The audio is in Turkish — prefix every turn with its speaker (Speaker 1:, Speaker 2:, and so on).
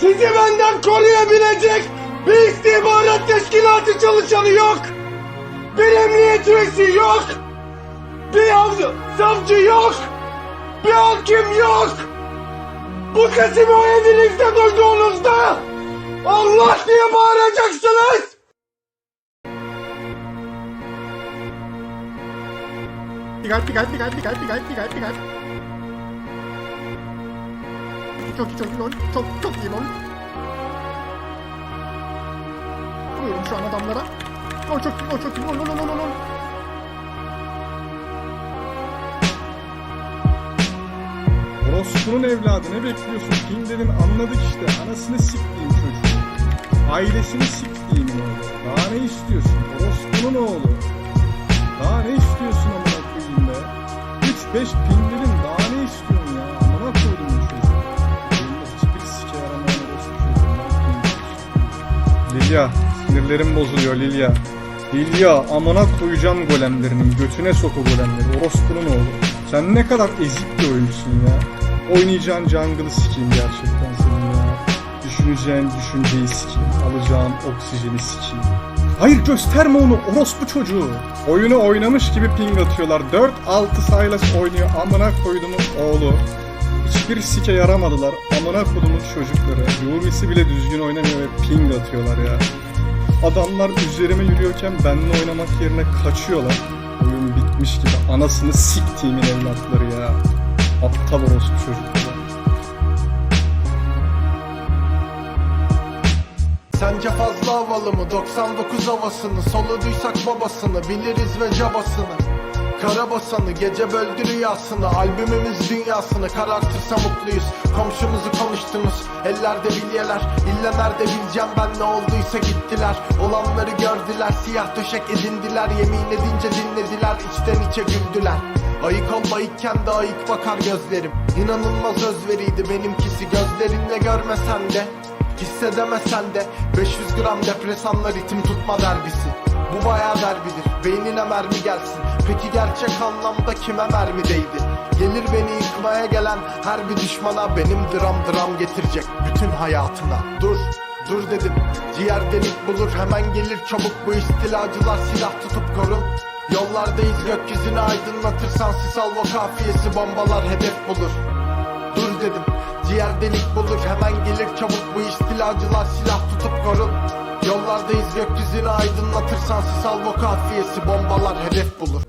Speaker 1: Sizi benden koruyabilecek bir istihbarat teşkilatı çalışanı yok. Bir emniyet üyesi yok. Bir avcı, savcı yok. Bir hakim yok. Bu sesimi o evinizde duyduğunuzda Allah diye bağıracaksınız.
Speaker 2: Dikkat dikkat dikkat dikkat dikkat dikkat dikkat. Çok çok lol. Çok çok iyi lol. Vuruyorum şu an adamlara. O çok iyi o çok iyi lol lol lol lol.
Speaker 3: Orospu'nun evladı ne bekliyorsun? Kim dedim anladık işte. Anasını siktiğim çocuğu. Ailesini siktiğim oğlu. Daha ne istiyorsun? Orospu'nun Lilya sinirlerim bozuluyor Lilya. Lilya amına koyacağım golemlerinin götüne soku golemleri. Orospu'nun oğlu. Sen ne kadar ezik bir oyuncusun ya. Oynayacağın jungle'ı sikeyim gerçekten senin ya. Düşüneceğin düşünceyi sikeyim. Alacağın oksijeni sikeyim. Hayır gösterme onu orospu çocuğu. Oyunu oynamış gibi ping atıyorlar. 4-6 Sylas oynuyor amına koydumun oğlu. Hiçbir sike yaramadılar. Amına kodumun çocukları. Yurisi bile düzgün oynamıyor ve ping atıyorlar ya. Adamlar üzerime yürüyorken benimle oynamak yerine kaçıyorlar. Oyun bitmiş gibi. Anasını siktiğimin evlatları ya. Aptal orospu çocukları.
Speaker 4: Sence fazla havalı mı? 99 havasını Soluduysak babasını Biliriz ve cabasını Karabasanı gece böldü rüyasını Albümümüz dünyasını. Karartırsa mutluyuz Komşumuzu konuştunuz. Ellerde bilyeler İlle nerede bileceğim ben ne olduysa gittiler. Olanları gördüler siyah döşek edindiler. Yemin edince dinlediler içten içe güldüler. Ayık ol ayıkken de ayık bakar gözlerim. İnanılmaz özveriydi benimkisi Gözlerinle görmesen de Hissedemesen de. 500 gram depresanla ritim tutma derbisi. Bu bayağı derbidir beynine mermi gelsin Peki gerçek anlamda kime mermi değdi? Gelir beni yıkmaya gelen her bir düşmana Benim dram dram getirecek bütün hayatına. Dur dur dedim. Ciğer delik bulur Hemen gelir çabuk. Bu istilacılar silah tutup korun. Yollardayız gökyüzünü aydınlatırsan sis alma kafiyesi bombalar hedef bulur. Dur dedim. Ciğer delik bulur hemen gelir çabuk. Bu istilacılar silah tutup korun. Yollardayız gökyüzünü aydınlatırsan sis alma kafiyesi bombalar hedef bulur